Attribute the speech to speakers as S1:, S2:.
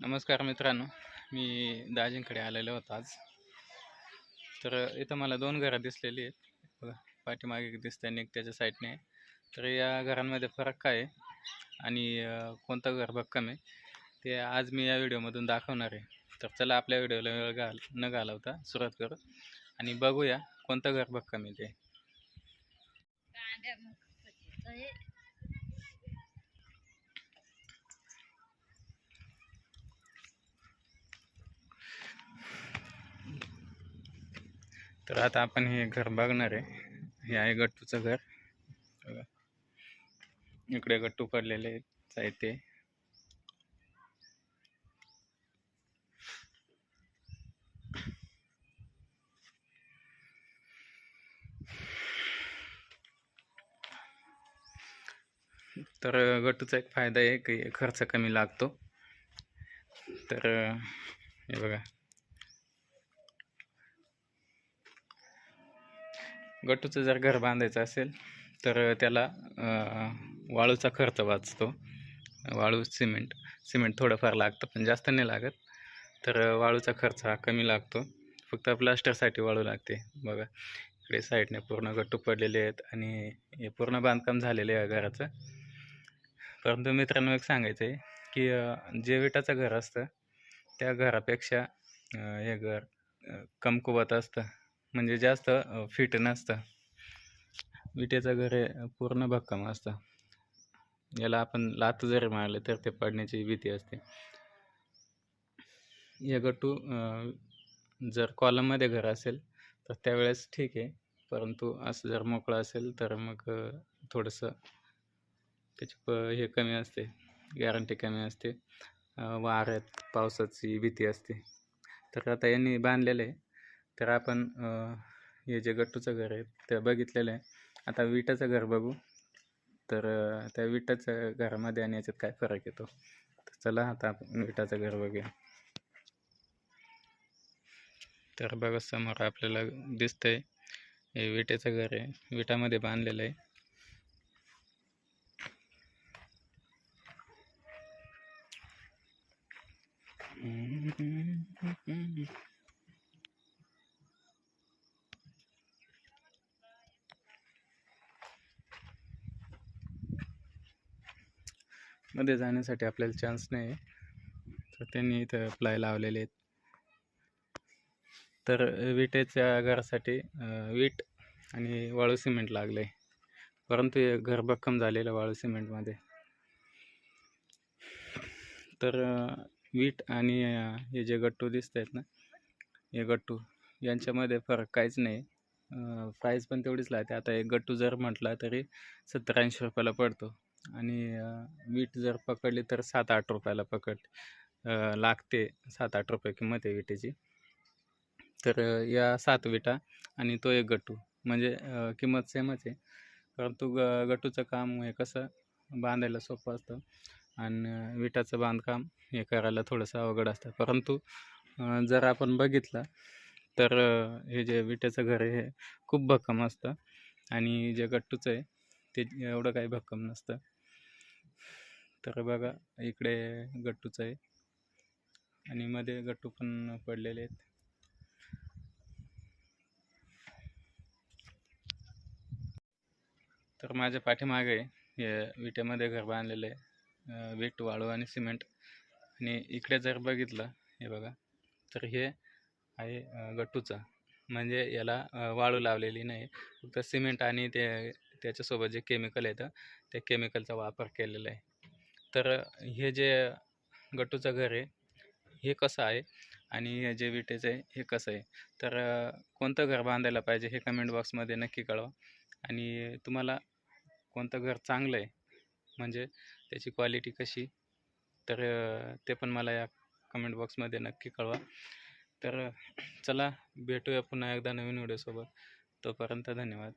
S1: नमस्कार मित्रांनो मी दाजींकडे आलेलो होतो आज. तर इथं मला दोन घरं दिसलेली आहेत. बघा पाठीमागे एक दिसते आणि एक त्याच्या साईडने तर या घरांमध्ये फरक काय आहे आणि कोणतं घर भक्कम आहे ते आज मी या व्हिडिओमधून दाखवणार आहे. तर चला आपल्या व्हिडिओला वेळ घाल न घालवता सुरुवात करू आणि बघूया कोणतं घर भक्कम आहे ते. तर आता आपण हे घर बघणार आहे. हे आहे गट्टूचं घर. बघा. इकडे गट्टू पडलेले आहेत साहित्य तर गट्टूचा एक फायदा आहे की खर्च कमी लागतो. तर हे बघा. गट्टूचं जर घर बांधायचं असेल तर त्याला वाळूचा खर्च वाचतो. वाळू सिमेंट सिमेंट थोडंफार लागतं पण जास्त नाही लागत. तर वाळूचा खर्च हा कमी लागतो. फक्त प्लास्टरसाठी वाळू लागते. बघा इकडे साईडने पूर्ण गट्टू पडलेले आहेत आणि हे पूर्ण बांधकाम झालेलं आहे घराचं. परंतु मित्रांनो एक सांगायचं आहे की जे विटाचं घर असतं त्या घरापेक्षा हे घर कमकुवत असतं. म्हणजे जास्त फिट नसतं. विटेचं घर हे पूर्ण भक्कम असतं. याला आपण लात जरी मारले तर ते पडण्याची भीती असते. या गट्टू जर कॉलममध्ये घर असेल तर त्यावेळेस ठीक आहे. परंतु असं जर मोकळं असेल तर मग थोडंसं त्याची प हे कमी असते. गॅरंटी कमी असते. वाऱ्यात पावसाची भीती असते. तर आता यांनी बांधलेलं आहे. तर आपण हे जे गट्टूचं घर आहे ते बघितलेलं आहे. आता विटाचं घर बघू. तर त्या विटाचं घरामध्ये आणि याच्यात काय फरक येतो? तर चला आता आपण विटाचं घर बघूया. तर बघा समोर आपल्याला दिसतंय हे विटेचं घर आहे. विटामध्ये बांधलेलं आहे. मध्ये जाण्यासाठी आपल्याला चान्स नाही आहे. तर त्यांनी इथं प्लाय लावलेले आहेत. तर विटेच्या घरासाठी वीट आणि वाळू सिमेंट लागलं आहे परंतु हे घर भक्कम झालेलं वाळू सिमेंटमध्ये तर वीट आणि हे जे गट्टू दिसत आहेत ना हे गट्टू यांच्यामध्ये फरक काहीच नाही. प्राईस पण तेवढीच लागते. आता एक गट्टू जर म्हटला तरी सत्तर ऐंशी रुपयाला पडतो. आणि अं, वीट जर पकडली तर सात आठ रुपयाला पकड लागते सात आठ रुपये किंमत आहे विटेची. तर या सात विटा आणि तो एक गट्टू म्हणजे किंमत सेमच आहे. परंतु ग गट्टूचं काम हे कसं बांधायला सोपं असतं आणि विटाचं बांधकाम हे करायला थोडंसं अवघड असतं. परंतु जर आपण बघितलं तर हे जे विट्याचं घर आहे हे खूप भक्कम असतं आणि जे गट्टूचं आहे ते एवढं काही भक्कम नसतं. तर बघा इकडे गट्टूचं आहे. आणि मध्ये गट्टू पण पडलेले आहेत. तर माझ्या पाठीमागे हे विट्यामध्ये घर बांधलेलं आहे. वीट वाळू आणि सिमेंट. आणि इकडे जर बघितलं हे बघा तर हे आहे गट्टूचा गट्टूचं. म्हणजे याला वाळू लावलेली नाही. फक्त सिमेंट आणि ते त्याच्यासोबत जे केमिकल येतं त्या केमिकलचा वापर केलेला आहे. तर हे जे गटूचं घर आहे हे कसं आहे? आणि हे जे विटेचं आहे हे कसं आहे? तर कोणतं घर बांधायला पाहिजे हे कमेंट बॉक्समध्ये नक्की कळवा. आणि तुम्हाला कोणतं घर चांगलं आहे म्हणजे त्याची क्वालिटी कशी तर ते पण मला या कमेंट बॉक्समध्ये नक्की कळवा. तर चला भेटूया पुन्हा एकदा नवीन व्हिडिओसोबत तोपर्यंत धन्यवाद.